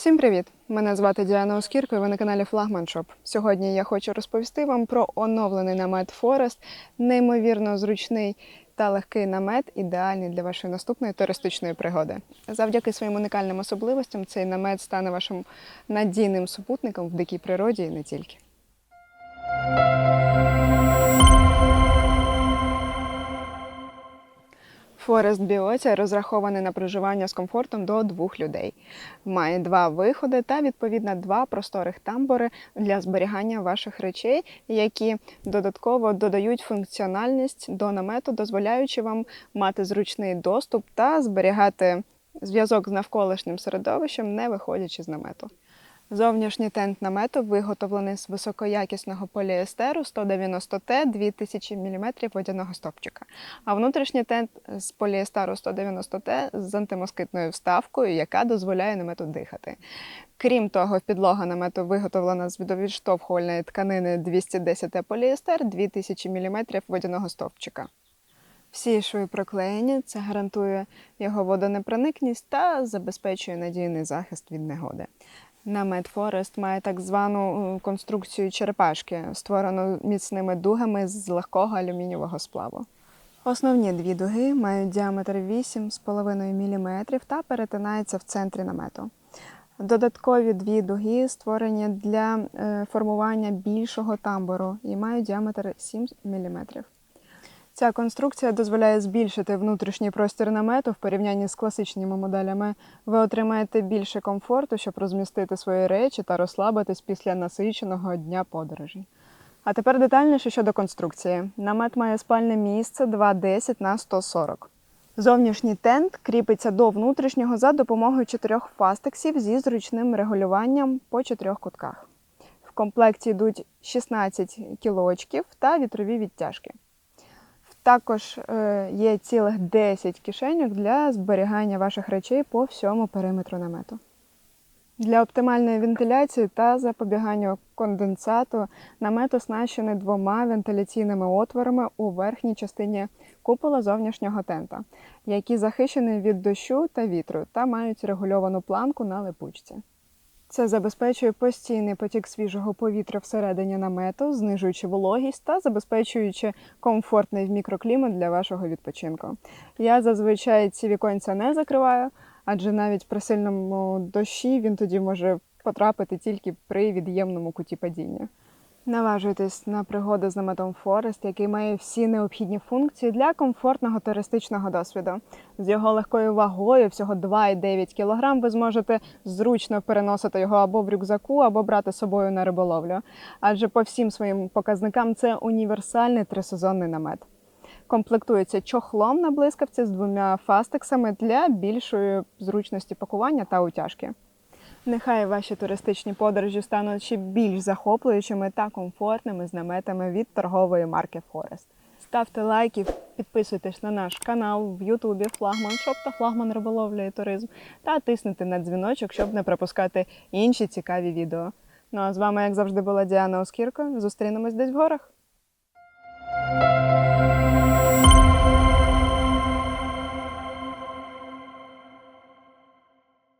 Всім привіт! Мене звати Діана Оскірко, і ви на каналі Флагманшоп. Сьогодні я хочу розповісти вам про оновлений намет Форест, неймовірно зручний та легкий намет, ідеальний для вашої наступної туристичної пригоди. Завдяки своїм унікальним особливостям цей намет стане вашим надійним супутником в дикій природі і не тільки. Форест Біоця розрахований на проживання з комфортом до двох людей. Має два виходи та відповідно два просторих тамбури для зберігання ваших речей, які додатково додають функціональність до намету, дозволяючи вам мати зручний доступ та зберігати зв'язок з навколишнім середовищем, не виходячи з намету. Зовнішній тент намету виготовлений з високоякісного поліестеру 190Т 2000 мм водяного стопчика, а внутрішній тент з поліестеру 190Т з антимоскитною вставкою, яка дозволяє намету дихати. Крім того, підлога намету виготовлена з відштовхувальної тканини 210Т поліестер 2000 мм водяного стовпчика. Всі шви проклеєні, це гарантує його водонепроникність та забезпечує надійний захист від негоди. Намет Форест має так звану е, конструкцію черепашки, створену міцними дугами з легкого алюмінієвого сплаву. Основні дві дуги мають діаметр 8,5 мм та перетинаються в центрі намету. Додаткові дві дуги створені для е, формування більшого тамбуру і мають діаметр 7 мм. Ця конструкція дозволяє збільшити внутрішній простір намету в порівнянні з класичними моделями. Ви отримаєте більше комфорту, щоб розмістити свої речі та розслабитись після насиченого дня подорожі. А тепер детальніше щодо конструкції. Намет має спальне місце 2,10 на 140. Зовнішній тент кріпиться до внутрішнього за допомогою чотирьох фастексів зі зручним регулюванням по чотирьох кутках. В комплекті йдуть 16 кілочків та вітрові відтяжки. Також е, є цілих 10 кишеньок для зберігання ваших речей по всьому периметру намету. Для оптимальної вентиляції та запобігання конденсату намет оснащений двома вентиляційними отворами у верхній частині купола зовнішнього тента, які захищені від дощу та вітру та мають регульовану планку на липучці. Це забезпечує постійний потік свіжого повітря всередині намету, знижуючи вологість та забезпечуючи комфортний мікроклімат для вашого відпочинку. Я зазвичай ці віконця не закриваю, адже навіть при сильному дощі він тоді може потрапити тільки при від'ємному куті падіння. Наважуйтесь на пригоду з наметом Форест, який має всі необхідні функції для комфортного туристичного досвіду. З його легкою вагою, всього 2,9 кг, ви зможете зручно переносити його або в рюкзаку, або брати з собою на риболовлю. Адже по всім своїм показникам це універсальний трисезонний намет. Комплектується чохлом на блискавці з двома фастексами для більшої зручності пакування та утяжки. Нехай ваші туристичні подорожі стануть ще більш захоплюючими та комфортними з наметами від торгової марки Форест. Ставте лайки, підписуйтесь на наш канал в Ютубі Флагман Шоп та Флагман Риболовля і туризм та тиснете на дзвіночок, щоб не пропускати інші цікаві відео. Ну а з вами, як завжди, була Діана Оскірко. Зустрінемось десь в горах.